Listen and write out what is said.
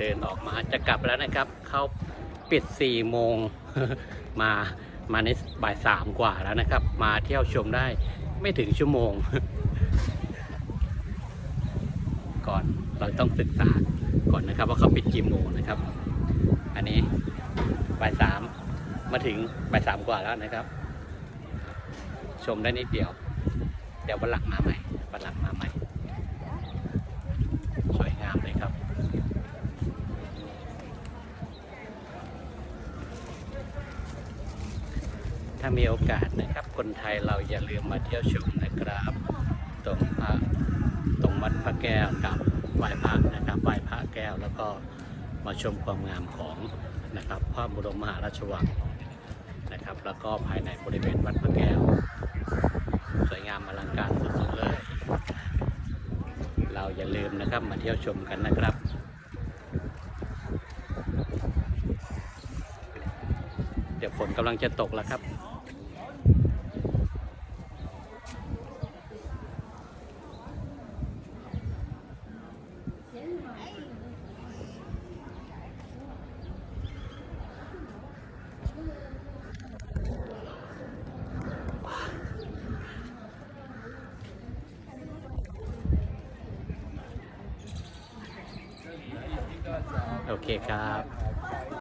เดินออกมาจะกลับแล้วนะครับ เขาปิด4ี่โมงมามาในบ่ายสามกว่าแล้วนะครับ มาเที่ยวชมได้ไม่ถึงชั่วโมง ก่อนเราต้องศึกษาก่อนนะครับ ว่าเขาปิดกี่โมงนะครับ อันนี้บ่ายสามมาถึงบ่ายสามกว่าแล้วนะครับ ชมได้นิดเดียว เดี๋ยววันหลังมาใหม่วันหลังมาใหม่ สวยงามเลยครับ ถ้ามีโอกาสนะครับ คนไทยเราอย่าลืมมาเที่ยวชมนะครับ ตรงพระตรงวัดพระแก้วกับไหว้พระนะครับไหว้พระแก้วแล้วก็มาชมความงามของนะครับพระบรมมหาราชวังนะครับ แล้วก็ภายในบริเวณวัดพระแก้ว สวยงามอลังการสุดๆเลย เราอย่าลืมนะครับมาเที่ยวชมกันนะครับเดี๋ยวฝนกำลังจะตกแล้วครับ โอเคครับ